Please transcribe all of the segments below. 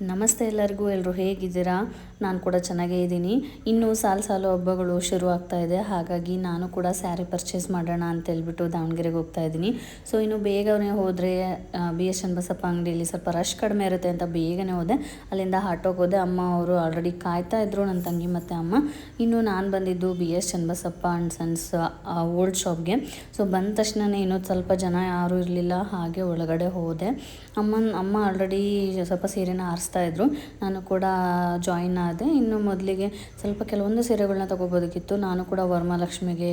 ನಮಸ್ತೆ ಎಲ್ಲರಿಗೂ ಎಲ್ಲರೂ ಹೇಗಿದ್ದೀರಾ? ನಾನು ಕೂಡ ಚೆನ್ನಾಗೇ ಇದ್ದೀನಿ. ಇನ್ನೂ ಸಾಲು ಸಾಲು ಹಬ್ಬಗಳು ಶುರು ಆಗ್ತಾ ಇದೆ. ಹಾಗಾಗಿ ನಾನು ಕೂಡ ಸ್ಯಾರಿ ಪರ್ಚೇಸ್ ಮಾಡೋಣ ಅಂತ ಹೇಳ್ಬಿಟ್ಟು ದಾವಣಗೆರೆಗೆ ಹೋಗ್ತಾ ಇದ್ದೀನಿ. ಸೊ, ಇನ್ನು ಬೇಗನೇ ಹೋದರೆ ಬಿ ಎಸ್ ಚನ್ನಬಸಪ್ಪ ಅಂಗಡಿಯಲ್ಲಿ ಸ್ವಲ್ಪ ರಶ್ ಕಡಿಮೆ ಇರುತ್ತೆ ಅಂತ ಬೇಗನೆ ಹೋದೆ. ಅಲ್ಲಿಂದ ಆಟೋಗೆ ಹೋದೆ. ಅಮ್ಮ ಅವರು ಆಲ್ರೆಡಿ ಕಾಯ್ತಾ ಇದ್ದರು ನನ್ನ ತಂಗಿ ಮತ್ತು ಅಮ್ಮ. ಇನ್ನು ನಾನು ಬಂದಿದ್ದು B S Channabasappa and sons old ಶಾಪ್ಗೆ ಸೊ, ಬಂದ ತಕ್ಷಣನೇ ಇನ್ನೊಂದು ಸ್ವಲ್ಪ ಜನ ಯಾರೂ ಇರಲಿಲ್ಲ. ಹಾಗೆ ಒಳಗಡೆ ಹೋದೆ. ಅಮ್ಮನ, ಅಮ್ಮ ಆಲ್ರೆಡಿ ಸ್ವಲ್ಪ ಸೀರೆನ ಆರಿಸ್ತಾ ಇದ್ರು. ನಾನು ಕೂಡ ಜಾಯಿನ್ ಆದೆ. ಇನ್ನು ಮೊದಲಿಗೆ ಸ್ವಲ್ಪ ಕೆಲವೊಂದು ಸೀರೆಗಳನ್ನ ತೊಗೋಬೋದಕ್ಕಿತ್ತು ನಾನು ಕೂಡ ವರಮಹಾಲಕ್ಷ್ಮಿಗೆ,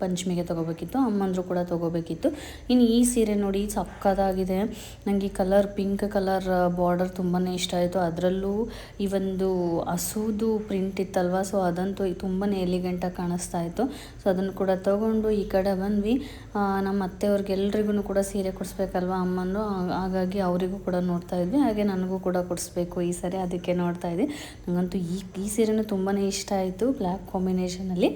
ಪಂಚಮಿಗೆ ತೊಗೋಬೇಕಿತ್ತು. ಅಮ್ಮಂದರು ಕೂಡ ತೊಗೋಬೇಕಿತ್ತು. ಇನ್ನು ಈ ಸೀರೆ ನೋಡಿ ಸಕ್ಕದಾಗಿದೆ. ನನಗೆ ಈ ಕಲರ್, ಪಿಂಕ್ ಕಲರ್ ಬಾರ್ಡರ್ ತುಂಬಾ ಇಷ್ಟ ಆಯಿತು. ಅದರಲ್ಲೂ ಈ ಒಂದು ಹಸುದು ಪ್ರಿಂಟ್ ಇತ್ತಲ್ವ? ಸೊ ಅದಂತೂ ತುಂಬಾ ಎಲಿಗೆಂಟಾಗಿ ಕಾಣಿಸ್ತಾ ಇತ್ತು. ಸೊ ಅದನ್ನು ಕೂಡ ತೊಗೊಂಡು ಈ ಕಡೆ ಬಂದ್ವಿ. ನಮ್ಮ ಅತ್ತೆಯವ್ರಿಗೆಲ್ರಿಗೂ ಕೂಡ ಸೀರೆ ಕೊಡಿಸ್ಬೇಕಲ್ವ ಅಮ್ಮನೂ ಹಾಗಾಗಿ ಅವರಿಗೂ ಕೂಡ ನೋಡ್ತಾ ಇದ್ವಿ. ಹಾಗೆ ನನಗೂ ಕೂಡ ಕೊಡಿಸ್ಬೇಕು ಈ ಸರಿ ಅದಕ್ಕೆ ನೋಡ್ತಾ ಇದ್ದೆ ನನಗಂತೂ ಈ ಈ ಸೀರೆನೂ ತುಂಬಾ ಇಷ್ಟ ಆಯಿತು ಬ್ಲ್ಯಾಕ್ ಕಾಂಬಿನೇಷನಲ್ಲಿ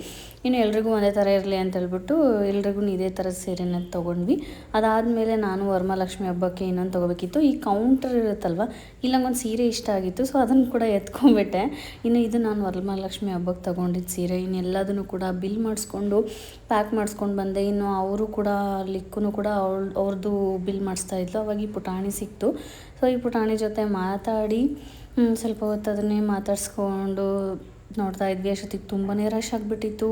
ಇನ್ನು ಎಲ್ರಿಗೂ ಒಂದೇ ಥರ ಇರಲಿ ಅಂತ ಹೇಳ್ಬಿಟ್ಟು ಎಲ್ರಿಗೂ ಇದೇ ಥರದ ಸೀರೆನ ತೊಗೊಂಡ್ವಿ. ಅದಾದಮೇಲೆ ನಾನು ವರಮಹಾಲಕ್ಷ್ಮಿ ಹಬ್ಬಕ್ಕೆ ಇನ್ನೊಂದು ತೊಗೋಬೇಕಿತ್ತು. ಈ ಕೌಂಟರ್ ಇರುತ್ತಲ್ವ, ಇಲ್ಲಿ ನಂಗೊಂದು ಸೀರೆ ಇಷ್ಟ ಆಗಿತ್ತು ಸೊ ಅದನ್ನು ಕೂಡ ಎತ್ಕೊಂಡ್ಬಿಟ್ಟೆ. ಇನ್ನು ಇದು ನಾನು ವರಮಹಾಲಕ್ಷ್ಮಿ ಹಬ್ಬಕ್ಕೆ ತೊಗೊಂಡಿದ್ದು ಸೀರೆ. ಇನ್ನೆಲ್ಲದನ್ನು ಕೂಡ ಬಿಲ್ ಮಾಡಿಸ್ಕೊಂಡು ಪ್ಯಾಕ್ ಮಾಡಿಸ್ಕೊಂಡು ಬಂದೆ. ಇನ್ನು ಅವರು ಕೂಡ ಲಿಕ್ಕೂ ಕೂಡ ಅವ್ಳ, ಅವ್ರದ್ದು ಬಿಲ್ ಮಾಡಿಸ್ತಾ ಇದ್ಲು. ಅವಾಗ ಈ ಪುಟಾಣಿ ಸಿಕ್ತು. ಸೊ ಈ ಪುಟಾಣಿ ಜೊತೆ ಮಾತಾಡಿ ಸ್ವಲ್ಪ ಹೊತ್ತು ಅದನ್ನೇ ಮಾತಾಡಿಸ್ಕೊಂಡು ನೋಡ್ತಾ ಇದ್ವಿ. ಅಷ್ಟೊತ್ತಿಗೆ ತುಂಬಾ ರಶ್ ಆಗಿಬಿಟ್ಟಿತ್ತು.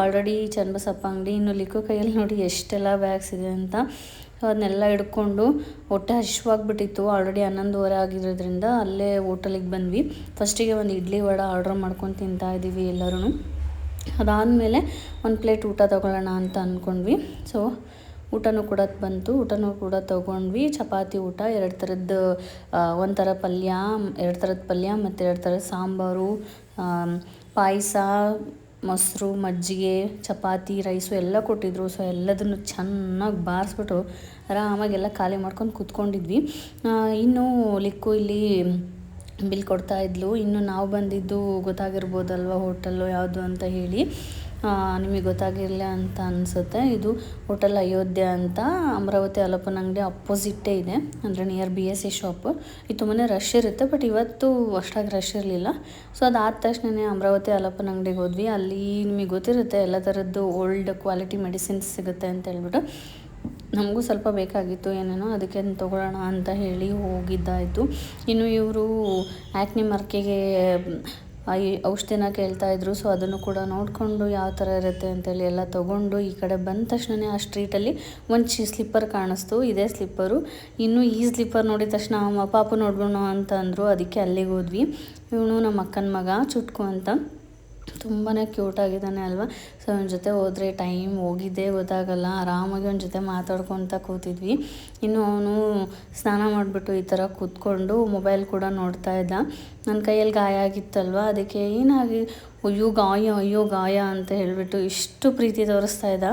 ಆಲ್ರೆಡಿ ಚನ್ನಬಸಪ್ಪ ಅಂಗಡಿ, ಇನ್ನು ಲಿಕ್ಕೋ ಕೈಯಲ್ಲಿ ನೋಡಿ ಎಷ್ಟೆಲ್ಲ ಬ್ಯಾಗ್ಸ್ ಇದೆ ಅಂತ. ಸೊ ಅದನ್ನೆಲ್ಲ ಹಿಡ್ಕೊಂಡು ಹೊಟ್ಟೆ ಹಶ್ವಾಗ್ಬಿಟ್ಟಿತ್ತು ಆಲ್ರೆಡಿ ಹನ್ನೊಂದುವರೆ ಆಗಿರೋದ್ರಿಂದ ಅಲ್ಲೇ ಹೋಟೆಲಿಗೆ ಬಂದ್ವಿ. ಫಸ್ಟಿಗೆ ಒಂದು ಇಡ್ಲಿ ವಡ ಆರ್ಡ್ರ್ ಮಾಡ್ಕೊಂಡು ತಿಂತಾ ಇದ್ದೀವಿ ಎಲ್ಲರೂ ಅದಾದಮೇಲೆ ಒಂದು ಪ್ಲೇಟ್ ಊಟ ತೊಗೊಳ್ಳೋಣ ಅಂತ ಅಂದ್ಕೊಂಡ್ವಿ ಸೊ ಊಟನೂ ಕೂಡ ಬಂತು. ಊಟನೂ ಕೂಡ ತೊಗೊಂಡ್ವಿ. ಚಪಾತಿ ಊಟ, ಎರಡು ಥರದ್ದು ಒಂಥರ ಪಲ್ಯ, ಎರಡು ಥರದ ಪಲ್ಯ ಮತ್ತು ಎರಡು ಥರದ ಸಾಂಬಾರು ಪಾಯಸ, ಮೊಸರು, ಮಜ್ಜಿಗೆ, ಚಪಾತಿ, ರೈಸು ಎಲ್ಲ ಕೊಟ್ಟಿದ್ರು. ಸೊ, ಎಲ್ಲದನ್ನು ಚೆನ್ನಾಗಿ ಬಾರಿಸ್ಬಿಟ್ಟು ಆರಾಮಾಗೆಲ್ಲ ಖಾಲಿ ಮಾಡ್ಕೊಂಡು ಕೂತ್ಕೊಂಡಿದ್ವಿ. ಇನ್ನೂ ಲಿಕ್ಕು ಇಲ್ಲಿ ಬಿಲ್ ಕೊಡ್ತಾ ಇದ್ಲು. ಇನ್ನು ನಾವು ಬಂದಿದ್ದು ಗೊತ್ತಾಗಿರ್ಬೋದಲ್ವ ಹೋಟೆಲ್ಲು ಯಾವುದು ಅಂತ ಹೇಳಿ. ನಿಮಗೆ ಗೊತ್ತಾಗಿರಲಿಲ್ಲ ಅಂತ ಅನಿಸುತ್ತೆ. ಇದು ಹೋಟೆಲ್ ಅಯೋಧ್ಯೆ ಅಂತ ಅಮರಾವತಿ ಅಲಪನ ಅಂಗಡಿ ಅಪೋಸಿಟ್ಟೇ ಇದೆ. ಅಂದರೆ near B S C shop ಇದು ತುಂಬಾ ರಶ್ ಇರುತ್ತೆ ಬಟ್ ಇವತ್ತು ಅಷ್ಟಾಗಿ ರಶ್ ಇರಲಿಲ್ಲ. ಸೊ ಅದಾದ ತಕ್ಷಣವೇ ಅಮರಾವತಿ ಅಲಪನ ಅಂಗಡಿಗೆ ಹೋದ್ವಿ. ಅಲ್ಲಿ ನಿಮಗೆ ಗೊತ್ತಿರುತ್ತೆ, ಎಲ್ಲ ಥರದ್ದು ಓಲ್ಡ್ ಕ್ವಾಲಿಟಿ ಮೆಡಿಸಿನ್ಸ್ ಸಿಗುತ್ತೆ ಅಂತ ಹೇಳ್ಬಿಟ್ಟು. ನಮಗೂ ಸ್ವಲ್ಪ ಬೇಕಾಗಿತ್ತು, ಏನೇನೋ ಅದಕ್ಕೆ ತಗೊಳ್ಳೋಣ ಅಂತ ಹೇಳಿ ಹೋಗಿದ್ದಾಯಿತು. ಇನ್ನು ಇವರು ಆ್ಯಕ್ನಿ ಮರ್ಕೆಗೆ ಐ ಔಷಧಿನ ಕೇಳ್ತಾ ಇದ್ರು. ಸೊ ಅದನ್ನು ಕೂಡ ನೋಡಿಕೊಂಡು ಯಾವ ಥರ ಇರುತ್ತೆ ಅಂತೇಳಿ ಎಲ್ಲ ತೊಗೊಂಡು ಈ ಕಡೆ ಬಂದ ತಕ್ಷಣವೇ ಆ ಸ್ಟ್ರೀಟಲ್ಲಿ ಒಂದು ಚಿ ಸ್ಲಿಪ್ಪರ್ ಕಾಣಿಸ್ತು. ಇದೇ ಸ್ಲಿಪ್ಪರು ಇನ್ನು ಈ ಸ್ಲಿಪ್ಪರ್ ನೋಡಿದ ತಕ್ಷಣ ಪಾಪು ನೋಡ್ಬೋಣ ಅಂತ ಅಂದರು. ಅದಕ್ಕೆ ಅಲ್ಲಿಗೆ ಹೋದ್ವಿ. ಇವನು ನಮ್ಮ ಅಕ್ಕನ ಮಗ, ಚುಟ್ಕು ಅಂತ. ತುಂಬಾ ಕ್ಯೂಟ್ ಆಗಿದ್ದಾನೆ ಅಲ್ವಾ? ಸೊ ಅವನ ಜೊತೆ ಹೋದರೆ ಟೈಮ್ ಹೋಗಿದ್ದೇ ಗೊತ್ತಾಗಲ್ಲ. ಆರಾಮಾಗಿ ಅವನ ಜೊತೆ ಮಾತಾಡ್ಕೊತ ಕೂತಿದ್ವಿ. ಇನ್ನು ಅವನು ಸ್ನಾನ ಮಾಡಿಬಿಟ್ಟು ಈ ಥರ ಕೂತ್ಕೊಂಡು ಮೊಬೈಲ್ ಕೂಡ ನೋಡ್ತಾ ಇದ್ದ. ನನ್ನ ಕೈಯಲ್ಲಿ ಗಾಯ ಆಗಿತ್ತಲ್ವ? ಅದಕ್ಕೆ ಏನಾಗಿ ಅಯ್ಯೋ ಗಾಯ ಅಯ್ಯೋ ಗಾಯ ಅಂತ ಹೇಳಿಬಿಟ್ಟು ಇಷ್ಟು ಪ್ರೀತಿ ತೋರಿಸ್ತಾ ಇದ್ದ.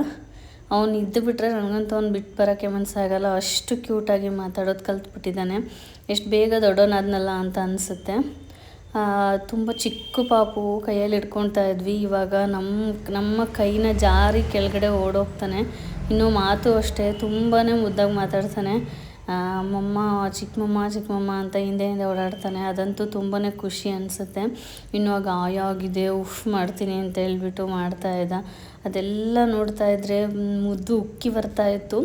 ಅವ್ನು ಇದ್ದು ಬಿಟ್ಟರೆ ನನಗಂತೂ ಅವ್ನು ಬಿಟ್ಟು ಬರೋಕ್ಕೆ ಮನಸ್ಸಾಗಲ್ಲ ಅಷ್ಟು ಕ್ಯೂಟಾಗಿ ಮಾತಾಡೋದು ಕಲ್ತ್ಬಿಟ್ಟಿದ್ದಾನೆ. ಎಷ್ಟು ಬೇಗ ದೊಡ್ಡವನಾದ್ನಲ್ಲ ಅಂತ ಅನಿಸುತ್ತೆ. ತುಂಬ ಚಿಕ್ಕ ಪಾಪು ಕೈಯಲ್ಲಿ ಹಿಡ್ಕೊಳ್ತಾ ಇದ್ವಿ. ಇವಾಗ ನಮ್ಮ ನಮ್ಮ ಕೈನ ಜಾರಿ ಕೆಳಗಡೆ ಓಡೋಗ್ತಾನೆ. ಇನ್ನು ಮಾತು ಅಷ್ಟೇ ತುಂಬಾ ಮುದ್ದಾಗಿ ಮಾತಾಡ್ತಾನೆ. ಮಮ್ಮ, ಚಿಕ್ಕಮಮ್ಮ ಚಿಕ್ಕಮಮ್ಮ ಅಂತ ಹಿಂದೆ ಹಿಂದೆ ಓಡಾಡ್ತಾನೆ. ಅದಂತೂ ತುಂಬಾ ಖುಷಿ ಅನಿಸುತ್ತೆ. ಇನ್ನು ಆಗ ಆಗಿದೆ, ಉಫ್, ಮಾಡ್ತೀನಿ ಅಂತ ಹೇಳ್ಬಿಟ್ಟು ಮಾಡ್ತಾ ಇದ್ದ. ಅದೆಲ್ಲ ನೋಡ್ತಾ ಇದ್ದರೆ ಮುದ್ದು ಉಕ್ಕಿ ಬರ್ತಾ ಇತ್ತು.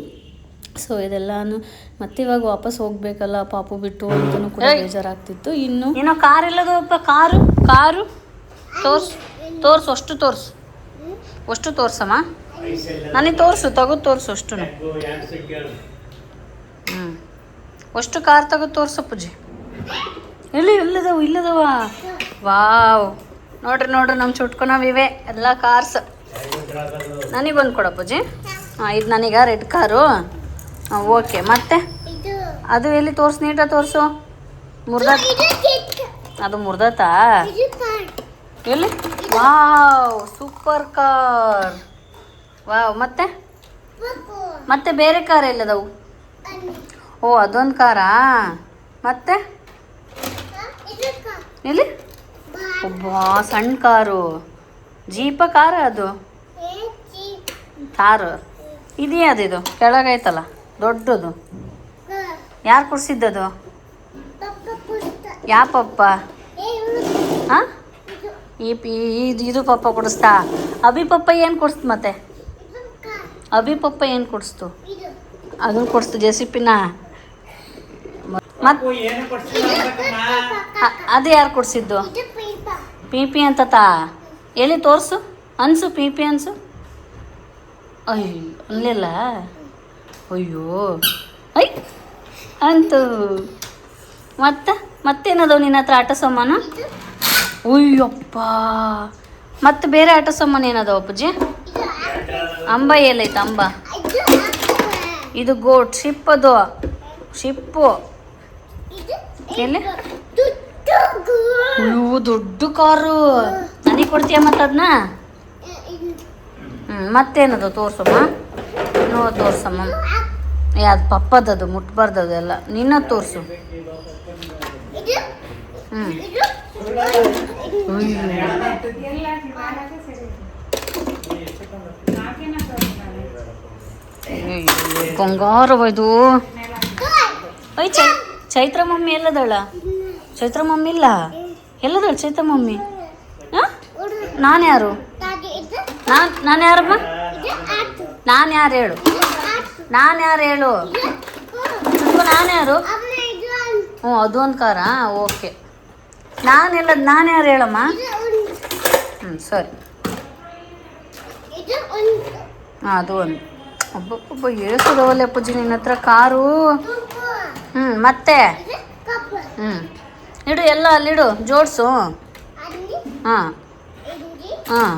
ಸೊ ಇದೆಲ್ಲಾನು ಮತ್ತೆ ಇವಾಗ ವಾಪಸ್ ಹೋಗ್ಬೇಕಲ್ಲ ಪಾಪು ಬಿಟ್ಟು ಅಂತಲೂ ಕೂಡ ಬೇಜಾರಾಗ್ತಿತ್ತು. ಇನ್ನು ಏನೋ ಕಾರ್ ಇಲ್ಲದಪ್ಪ ಕಾರು ಕಾರು? ತೋರ್ಸ್ ತೋರ್ಸು ಅಷ್ಟು ತೋರ್ಸ್. ಅಷ್ಟು ತೋರ್ಸಮ್ಮ. ನನಗೆ ತೋರಿಸು ತಗೋ ತೋರ್ಸು ಅಷ್ಟು ಹ್ಞೂ ಅಷ್ಟು ಕಾರ್ ತಗೋದು ತೋರ್ಸು ಪೂಜೆ ಎಲ್ಲಿ ಇಲ್ಲದವ ಇಲ್ಲದವ? ವಾವ್. ನೋಡ್ರಿ ನೋಡ್ರಿ ನಮ್ಮ ಚುಟ್ಕೊನವಿವೆ. ಎಲ್ಲ ಕಾರ್ಸ್ ಬಂದು ಕೊಡ ಪೂಜೆ ಹಾಂ ಇದು ನನಗ ರೆಡ್ ಕಾರು ಹಾಂ ಓಕೆ. ಮತ್ತೆ? ಅದು ಎಲ್ಲಿ ತೋರ್ಸ್ ನೀಟ ತೋರಿಸು? ಮುರ್ದ ಅದು ಮುರ್ದತಾ? ಎಲ್ಲಿ? ವಾವ್ ಸೂಪರ್ ಕಾರ್ ವಾವ್ ಮತ್ತೆ? ಮತ್ತೆ? ಬೇರೆ ಕಾರ್ ಎಲ್ಲದವು? ಓ ಅದೊಂದು ಕಾರಾ ಮತ್ತೆ? ಎಲ್ಲಿ? ಒಬ್ಬ ಸಣ್ಣ ಕಾರು. ಜೀಪ ಕಾರ ಅದು? ಕಾರು. ಇದೆಯಾ ಅದು ಇದು? ಕೆಳಗೈತಲ್ಲ? ದೊಡ್ಡದು. ಯಾರು ಕುಡಿಸಿದ್ದದು? ಯಾ ಪಪ್ಪ? ಹಾಂ? ಈ ಇದು ಇದು ಪಪ್ಪ ಕುಡಿಸ್ತಾ. ಅಭಿ ಪಪ್ಪ ಏನು ಕೊಡಿಸ್ತು ಮತ್ತೆ? ಅಭಿ ಪಪ್ಪ ಏನು ಕೊಡಿಸ್ತು? ಅದನ್ನು ಕೊಡಿಸ್ತು ಜೆ ಸಿ ಅನ್ಬೇಕಮ್ಮ. ಅದು ಯಾರು ಕೊಡಿಸಿದ್ದು? ಪಿ ಪಿ ಅಂತ ತಾ? ಎಲ್ಲಿ ತೋರಿಸು? ಅನ್ಸು, ಪಿ ಪಿ ಅನ್ಸು? ಅಯ್ಯೋ, ಅನ್ಲಿಲ್ಲ. ಅಯ್ಯೋ. ಐ, ಅಂತು. ಮತ್ತೆ ಮತ್ತೇನದವು ನಿನ್ನ ಹತ್ರ ಆಟ ಸಾಮಾನು? ಅಯ್ಯಪ್ಪ ಮತ್ತೆ ಬೇರೆ ಆಟ ಸಾಮಾನು ಏನದವ ಅಪ್ಪಾಜಿ? ಅಂಬ ಎಲ್ಲೈತೆ, ಅಂಬ? ಇದು ಗೋಟ್ ಶಿಪ್ ಅದು. ಶಿಪ್ಪು ಎಲ್ಲಿ? ಅಯ್ಯೋ, ದೊಡ್ಡ ಕಾರು. ನನಗೆ ಕೊಡ್ತೀಯ ಮತ್ತೆ ಅದನ್ನ ಹ್ಞೂ ಮತ್ತೇನದು ತೋರ್ಸಮ್ಮ? ನೋ ತೋರ್ಸಮ್ಮ. ಏ ಅದು ಪಪ್ಪದದು ಮುಟ್ಬಾರ್ದು ಅದೆಲ್ಲ ನಿನ್ನ ತೋರಿಸು. ಹ್ಞೂ ಬಂಗಾರವ ಇದು? ಐ ಚೈ ಚೈತ್ರ ಮಮ್ಮಿ ಎಲ್ಲದಳ? ಚೈತ್ರ ಮಮ್ಮಿ ಇಲ್ಲ? ಎಲ್ಲದಳ ಚೈತ್ರ ಮಮ್ಮಿ? ಹಾಂ? ನಾನು ಯಾರು ನಾನು ನಾನು ಯಾರಮ್ಮ ನಾನು ಯಾರು ಹೇಳು. ನಾನು ಯಾರು ಹೇಳು? ನಾನು ಯಾರು ಹ್ಞೂ ಅದು ಒಂದು ಕಾರ. ಓಕೆ. ನಾನು ಹೇಳೋದು ನಾನು ಯಾರು ಹೇಳಮ್ಮ? ಹ್ಞೂ ಸರಿ. ಹಾಂ, ಅದು ಒಂದು. ಒಬ್ಬೊಬ್ಬ ಏಸದವಲ್ಲ ಪೂಜೆ ನಿನ್ನ ಹತ್ರ ಕಾರು? ಹ್ಞೂ ಮತ್ತೆ? ಹ್ಞೂ ಇಡು, ಎಲ್ಲ ಅಲ್ಲಿಡು ಜೋಡಿಸು. ಹಾಂ. ಹಾಂ.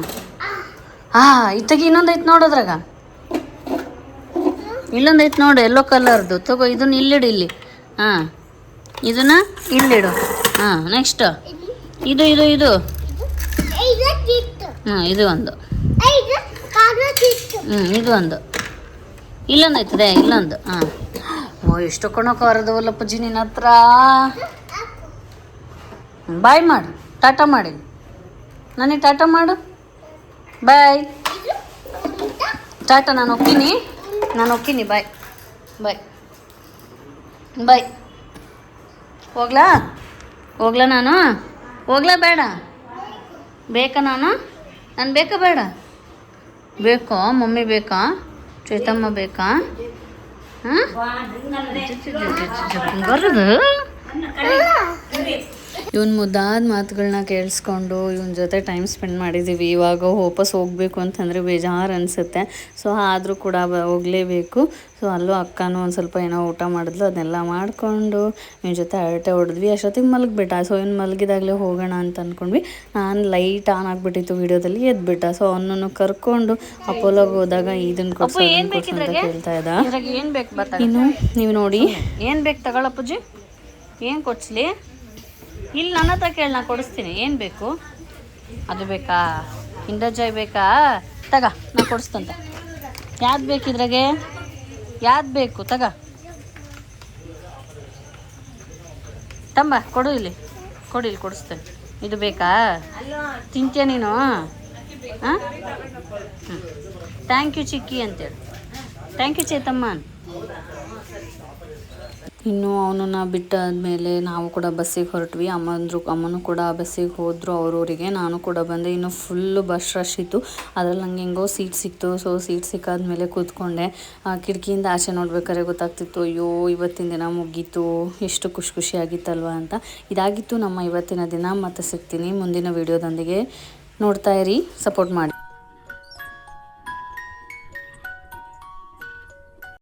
ಹಾಂ ಇತ್ತಾಗಿ ಇನ್ನೊಂದು ಐತೆ ನೋಡೋದ್ರಾಗ. ಇಲ್ಲೊಂದು ಐತೆ ನೋಡು ಎಲ್ಲೋ ಕಲರ್ದು ತಗೋ, ಇದನ್ನ ಇಲ್ಲಿಡು ಇಲ್ಲಿ. ಹಾಂ, ಇದನ್ನ ಇಲ್ಲಿಡು. ಹಾಂ ನೆಕ್ಸ್ಟ್ ಇದು ಇದು ಇದು. ಹ್ಞೂ ಇದು ಒಂದು. ಹ್ಞೂ ಇದು ಒಂದು. ಇಲ್ಲೊಂದು ಐತದೆ ಇಲ್ಲೊಂದು. ಹಾಂ. ಓ ಎಷ್ಟು ಕಣೋ ಕಾರದವಲ್ಲಪ್ಪಜ್ಜಿ ನಿನ್ನ ಹತ್ರ? ಬಾಯ್ ಮಾಡು, ಟಾಟಾ ಮಾಡಿ. ನನಗೆ ಟಾಟಾ ಮಾಡು. ಬಾಯ್. ಟಾಟಾ, ನಾನು ಹೋಗ್ತೀನಿ. ನಾನು ಹೋಗ್ತೀನಿ ಬಾಯ್ ಬಾಯ್ ಬಾಯ್ ಹೋಗ್ಲಾ? ಹೋಗ್ಲಾ ನಾನು? ಹೋಗ್ಲಾ ಬೇಡ? ಬೇಕಾ ನಾನು? ನಾನು ಬೇಕಾ ಬೇಡ? ಬೇಕೋ? ಮಮ್ಮಿ ಬೇಕಾ? ಚೇತಮ್ಮ ಬೇಕಾ? ಹಾಂ? ಇವನ್ ಮುದ್ದಾದ ಮಾತುಗಳನ್ನ ಕೇಳಿಸ್ಕೊಂಡು ಇವನ್ ಜೊತೆ ಟೈಮ್ ಸ್ಪೆಂಡ್ ಮಾಡಿದ್ದೀವಿ ಇವಾಗ ವಾಪಸ್ ಹೋಗಬೇಕು ಅಂತಂದರೆ ಬೇಜಾರು ಅನಿಸುತ್ತೆ. ಸೊ ಆದರೂ ಕೂಡ ಹೋಗಲೇಬೇಕು. ಸೊ ಅಲ್ಲೂ ಅಕ್ಕನೂ ಒಂದು ಸ್ವಲ್ಪ ಏನೋ ಊಟ ಮಾಡಿದ್ಲು ಅದನ್ನೆಲ್ಲ ಮಾಡಿಕೊಂಡು ಇವನ ಜೊತೆ ಅರಟೆ ಹೊಡೆದ್ವಿ. ಅಷ್ಟೊತ್ತಿಗೆ ಮಲಗಿಬಿಟ್ಟ. ಸೊ ಇವ್ನು ಮಲಗಿದಾಗಲೇ ಹೋಗೋಣ ಅಂತ ಅಂದ್ಕೊಂಡ್ವಿ ನಾನು ಲೈಟ್ ಆನ್ ಆಗಿಬಿಟ್ಟಿತ್ತು ವಿಡಿಯೋದಲ್ಲಿ ಎದ್ಬಿಟ್ಟ. ಸೊ ಅವನನ್ನು ಕರ್ಕೊಂಡು ಅಪೋಲೋಗೆ ಹೋದಾಗ ಇದನ್ನು ಕೊಡ್ಸು ಏನ್ ಅದನ್ನ ಕೊಡ್ಸು ಅಂತ ಕೇಳ್ತಾ ಇದ್ದ. ಏನು ಬೇಕು ಇನ್ನು ನೀವು ನೋಡಿ. ಏನು ಬೇಕು ತಗೊಳ್ಳಪ್ಪಜ್ಜಿ ಏನು ಕೊಡ್ಸ್ಲಿ? ಇಲ್ಲಿ ನನ್ನ ಹತ್ರ ಕೇಳಿ ನಾನು ಕೊಡಿಸ್ತೀನಿ. ಏನು ಬೇಕು? ಅದು ಬೇಕಾ? ಕಿಂಡರ್ ಜಾಯ್ ಬೇಕಾ? ತಗ, ನಾ ಕೊಡಿಸ್ತಂತ. ಯಾವ್ದು ಬೇಕಿದ್ರಾಗೆ ಯಾವ್ದು ಬೇಕು? ತಗ. ತಂಬ, ಕೊಡು ಇಲ್ಲಿ. ಕೊಡು ಇಲ್ಲಿ ಕೊಡಿಸ್ತೇನೆ. ಇದು ಬೇಕಾ? ತಿಂತೀಯ ನೀನು? ಹಾಂ ಹ್ಞೂ ಥ್ಯಾಂಕ್ ಯು ಚಿಕ್ಕಿ ಅಂತೇಳಿ. Thank you Chethamma. ಇನ್ನು ಅವನನ್ನು ಬಿಟ್ಟಾದ್ಮೇಲೆ ನಾವು ಕೂಡ ಬಸ್ಸಿಗೆ ಹೊರಟ್ವಿ. ಅಮ್ಮಂದರು, ಅಮ್ಮನೂ ಕೂಡ ಬಸ್ಸಿಗೆ ಹೋದರು, ಅವ್ರೂರಿಗೆ. ನಾನು ಕೂಡ ಬಂದೆ. ಇನ್ನು ಫುಲ್ಲು ಬಸ್ ರಶ್ ಇತ್ತು. ಅದ್ರಲ್ಲಿ ನಂಗೆ ಹೆಂಗೋ ಸೀಟ್ ಸಿಕ್ತು. ಸೊ ಸೀಟ್ ಸಿಕ್ಕಾದ್ಮೇಲೆ ಕೂತ್ಕೊಂಡೆ. ಕಿಟಕಿಯಿಂದ ಆಚೆ ನೋಡ್ಬೇಕಾದ್ರೆ ಗೊತ್ತಾಗ್ತಿತ್ತು, ಅಯ್ಯೋ, ಇವತ್ತಿನ ದಿನ ಮುಗೀತು. ಎಷ್ಟು ಖುಷಿ ಖುಷಿಯಾಗಿತ್ತಲ್ವ ಅಂತ. ಇದಾಗಿತ್ತು ನಮ್ಮ ಇವತ್ತಿನ ದಿನ. ಮತ್ತೆ ಸಿಗ್ತೀನಿ ಮುಂದಿನ ವೀಡಿಯೋದೊಂದಿಗೆ ನೋಡ್ತಾ ಇರಿ ಸಪೋರ್ಟ್ ಮಾಡಿ.